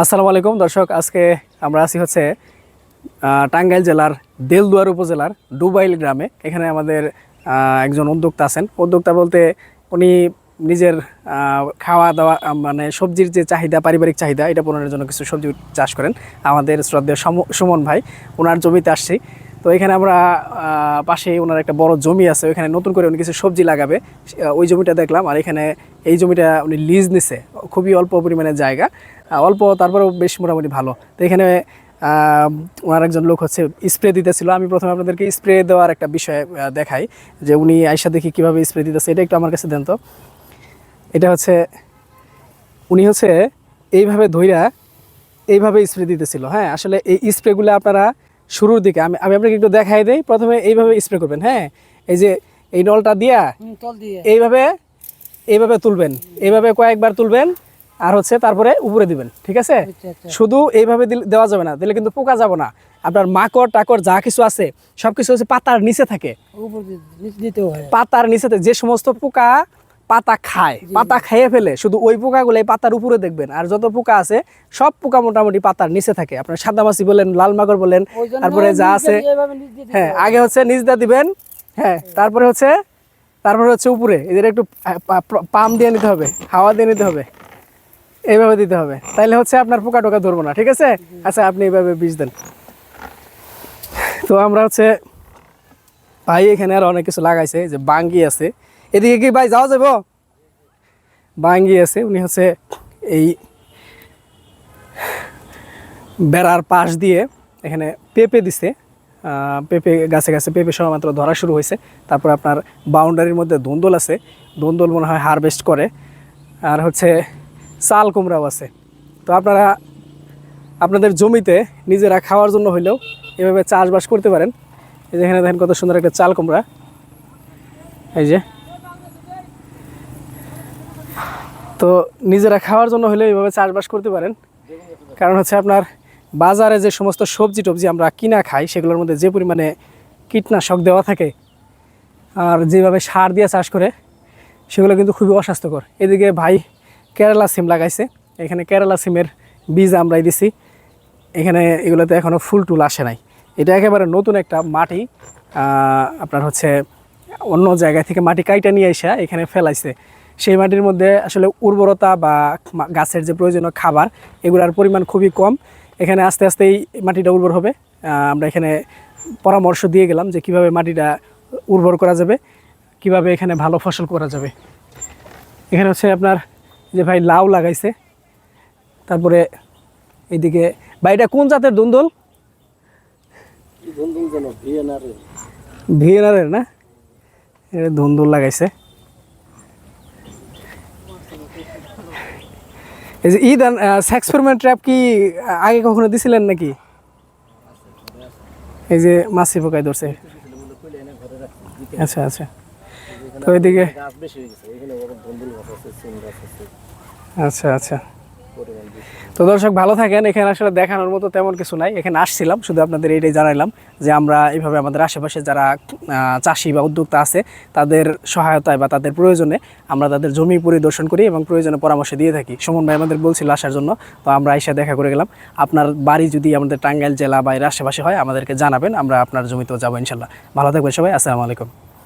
আসসালামু আলাইকুম, দর্শক, আজকে আমরা আছি হচ্ছে টাঙ্গাইল জেলার দেলদুয়ার উপজেলার ডুবাইল গ্রামে। এখানে আমাদের একজন উদ্যোক্তা আছেন। উদ্যোক্তা বলতে উনি নিজের খাওয়া দাওয়া মানে সবজির যে চাহিদা, পারিবারিক চাহিদা, এটা পূরণের জন্য কিছু সবজি চাষ করেন। আমাদের শ্রদ্ধেয় সুমন ভাই ওনার জমিতে আসছি। তো এখানে আমরা পাশে ওনার একটা বড় জমি আছে, ওইখানে নতুন করে উনি কিছু সবজি লাগাবে। ওই জমিটা দেখলাম আর এখানে এই জমিটা উনি লিজ নিছে, খুবই অল্প পরিমাণে জায়গা। অল্প তারপরেও বেশ মোটামুটি ভালো। তো এখানে ওনার একজন লোক হচ্ছে স্প্রে দিতেছিল। আমি প্রথমে আপনাদেরকে স্প্রে দেওয়ার একটা বিষয় দেখাই যে উনি আয়সা দেখি কীভাবে স্প্রে দিতেছে, এটা একটু আমার কাছে দেন তো। এটা হচ্ছে, উনি হচ্ছে এইভাবে ধইরা এইভাবে স্প্রে দিতেছিল। হ্যাঁ আসলে এই স্প্রেগুলো আপনারা শুরুর দিকে আমি আমি আপনাকে একটু দেখাই দেই। প্রথমে এইভাবে স্প্রে করবেন হ্যাঁ? এই যে এই নলটা দিয়া এইভাবে এইভাবে তুলবেন। এইভাবে কয়েকবার তুলবেন আর হচ্ছে তারপরে উপরে দিবেন ঠিক আছে? আচ্ছা, আচ্ছা। শুধু এইভাবে দেওয়া যাবে না দিলে কিন্তু পোকা যাবে না। আপনার মাকড় টাকর যা কিছু আছে সব কিছু হচ্ছে পাতার নিচে থাকে। পাতার নিচেতে যে সমস্ত পোকা পাতা খায় পাতা খেয়ে ফেলে শুধু ওই পোকাগুলো পাতার উপরে দেখবেন। আর যত পোকা আছে সব পোকা মোটামুটি পাতার নিচে থাকে। আপনার সাদা মাছি বলেন লাল মাকড় বলেন তারপরে যা আছে হ্যাঁ আগে হচ্ছে নিচ দা দিবেন হ্যাঁ তারপরে হচ্ছে তারপরে হচ্ছে উপরে এদের একটু পাম দিয়ে নিতে হবে হাওয়া দিয়ে নিতে হবে এইভাবে দিতে হবে। তাইলে হচ্ছে আপনার পোকা টোকা ধরবো না ঠিক আছে? আচ্ছা আপনি এইভাবে বীজ দেন। তো আমরা হচ্ছে ভাই এখানে আর অনেক কিছু লাগাইছে যে বাঙ্গি আছে এদিকে কি ভাই যাওয়া যাব? বাঙ্গি আছে, উনি হচ্ছে এই বেড়ার পাশ দিয়ে এখানে পেঁপে দিছে। পেঁপে গাছে গাছে পেঁপে সবেমাত্র ধরা শুরু হয়েছে। তারপর আপনার বাউন্ডারির মধ্যে ধুন্দল আছে। ধুন্দল মনে হয় হারভেস্ট করে। আর হচ্ছে চাল কুমড়াও আছে। তো আপনারা, আপনাদের জমিতে নিজেরা খাওয়ার জন্য হইলেও এভাবে চাষবাস করতে পারেন। এই যে এখানে দেখেন কত সুন্দর একটা চাল কুমড়া। এই যে তো নিজেরা খাওয়ার জন্য হলেও এইভাবে চাষবাস করতে পারেন। কারণ হচ্ছে আপনার বাজারে যে সমস্ত সবজি টবজি আমরা কিনা খাই, সেগুলোর মধ্যে যে পরিমাণে কীটনাশক দেওয়া থাকে আর যেভাবে সার দিয়ে চাষ করে, সেগুলো কিন্তু খুবই অস্বাস্থ্যকর। এদিকে ভাই কেরালা সিম লাগাইছে। এখানে কেরালা সিমের বীজ আমরাই দিছি। এখানে এগুলোতে এখনও ফুল টুল আসে নাই। এটা একেবারে নতুন একটা মাটি। আপনার হচ্ছে অন্য জায়গা থেকে মাটি কাইটা নিয়ে এসে এখানে ফেলাইছে। সেই মাটির মধ্যে আসলে উর্বরতা বা গাছের যে প্রয়োজনীয় খাবার এগুলোর পরিমাণ খুবই কম। এখানে আস্তে আস্তে এই মাটিটা উর্বর হবে। আমরা এখানে পরামর্শ দিয়ে গেলাম যে কীভাবে মাটিটা উর্বর করা যাবে কীভাবে এখানে ভালো ফসল করা যাবে। এখানে হচ্ছে আপনার যে ভাই লাউ লাগাইছে তারপরে এইদিকে ভাইটা কোন জাতের দুন্দল? ভিএনআরের না? এটা ধুন্দুল লাগাইছে। এই যে ঈদ সেক্সপেরিমেন্ট ট্র্যাপ কি আগে কখনো দিছিলেন নাকি? এই যে মাছি পোকায় ধরছে। আচ্ছা আচ্ছা। তো এদিকে আচ্ছা আচ্ছা। তো দর্শক, ভালো থাকেন। এখানে আসলে দেখানোর মতো তেমন কিছু নাই। এখানে আসছিলাম, শুধু আপনাদের এইটাই জানাইলাম যে আমরা এইভাবে আমাদের আশেপাশে যারা চাষি বা উদ্যোক্তা আছে, তাদের সহায়তায় বা তাদের প্রয়োজনে আমরা তাদের জমি পরিদর্শন করি এবং প্রয়োজনে পরামর্শ দিয়ে থাকি। সুমন ভাই আমাদের বলছিল আসার জন্য, তো আমরা এসে দেখা করে গেলাম। আপনার বাড়ি যদি আমাদের টাঙ্গাইল জেলা বা এর আশেপাশে হয়, আমাদেরকে জানাবেন, আমরা আপনার জমিতেও যাব ইনশাল্লাহ। ভালো থাকবেন সবাই, আসসালামু আলাইকুম।